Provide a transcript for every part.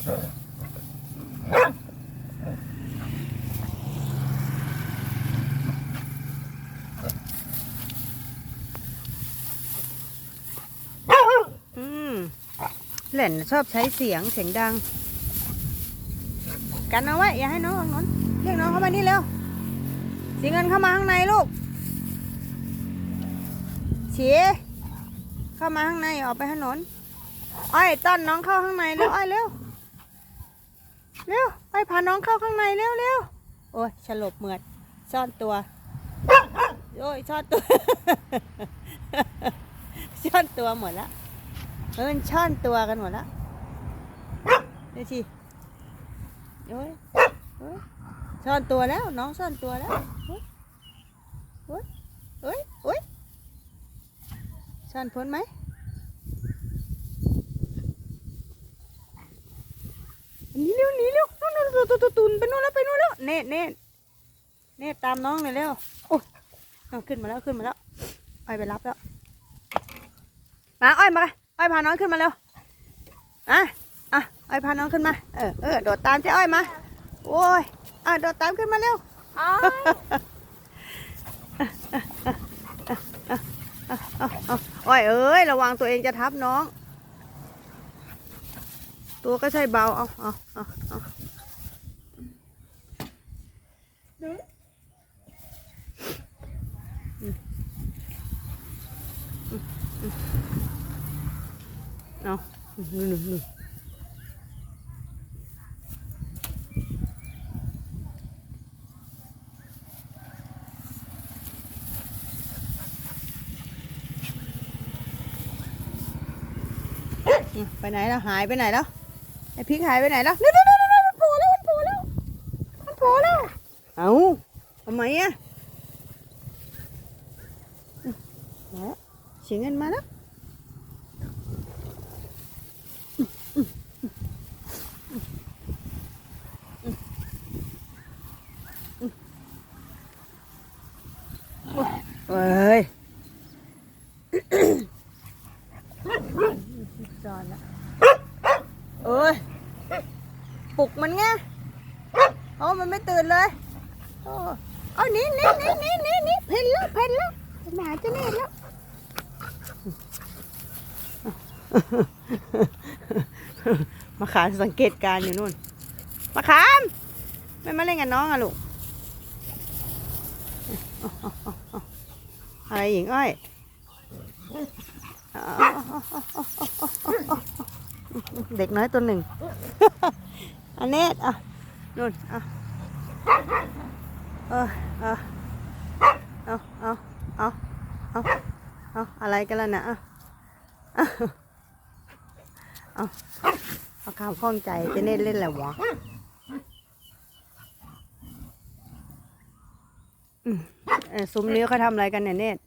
แหล่นชอบใช้เสียงเสียงดัง กันเอาไว้ อย่าให้น้องนอนเรียกน้องเข้ามานี่เร็วสีเงินเข้ามาข้างในลูกเฉียเข้ามาข้างในออกไปถนนอ้อยต้อนน้องเข้าข้างในเร็วอ้อยเร็ว เร็วอ้อยพาน้องเข้าข้างในเร็วเร็วโอ้ยฉลบเหมือดซ่อนตัวโอ้ยซ่อนตัวซ่อนตัวหมดล้วเออมันช่อนตัวกันหมดล้วดูสิโอ้ยโอ้ยซ่อนตัวแล้วน้องซ่อนตัวแล้วโอ้ยโอ้ยโอ้ยโอ้ยซ่อนพ้นไหม หนีเร็วหนีเร็วนู่นนู่นตัวตัวตัวตุนไปนู่นแล้วไปนู่นแล้วเน่เน่เน่ตามน้องหน่อยเร็วโอ้ยขึ้นมาแล้วขึ้นมาแล้วไปไปรับแล้วมาอ้อยมาอ้อยพาน้องขึ้นมาเร็วอะอะอ้อยพาน้องขึ้นมาเออเออโดดตามเจ้อ้อยมาโอ้ยอะโดดตามขึ้นมาเร็วอ๋ออ้อยเอ้ยระวังตัวเองจะทับน้อง ตัวก็ใช่เบา เอาเอาเอาเอาเอาหนู่นนู่นนู่นอืมไปไหนแล้วหายไปไหนแล้ว ไอ้พริกหายไปไหนแล้วนู่นนู่นนู่นนู่นมันโผล่แล้วมันโผล่แล้วมันโผล่แล้วเอาทำไมอะอืมมาแล้วเสียเงินมาแล้วเอ้ย จอนละเอ้ย ปลุกมันไงโอ้มันไม่ตื่นเลยโอ้เอานี่นี่นี่นี่นี่นี่เพ่นแล้วเพ่นแล้วจะมาหาเจะเน่แล้วมาขามสังเกตการอยู่นู่นมาขามไม่มาเล่นกับน้องอะลูกอะไรหญิงอ้อยเด็กน้อยตัวหนึ่ง อันเนตอะนู่นอะเออเออเอาเอาเอาเอาเอาอะไรกันล่ะนะอะเอาเอาเอาข้าวข้องใจเจะเนตเล่นอะไรวะอืมเออซุ้มนี้เขาทำอะไรกันเนี่ยเนต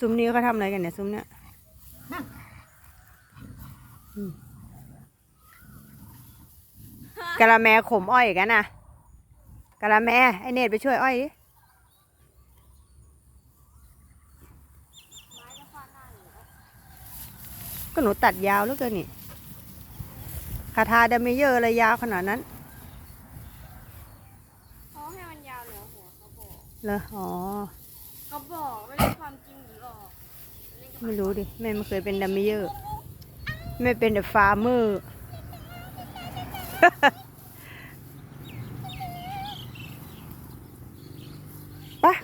ซุ้มนี้เขาทำอะไรกันเนี่ยซุ้มเนี้ย กะละแมขมอ้อยอีกันนะกะละแมไอเนตไปช่วยอ้อยดิก็หนูตัดยาวแล้วเกินนี่คาทาเดมิเยอร์อะไรยาวขนาดนั้นเขาให้มันยาวเหนือหัวเขาบอกเหรออ๋อเขาบอกไม่รู้ความจริงหรือหรอกไม่รู้ดิแม่ไม่เคยเป็นดัมเมเยอร์แม่เป็นแต่ฟาร์มเมอร์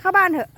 เข้าบ้านเถอะ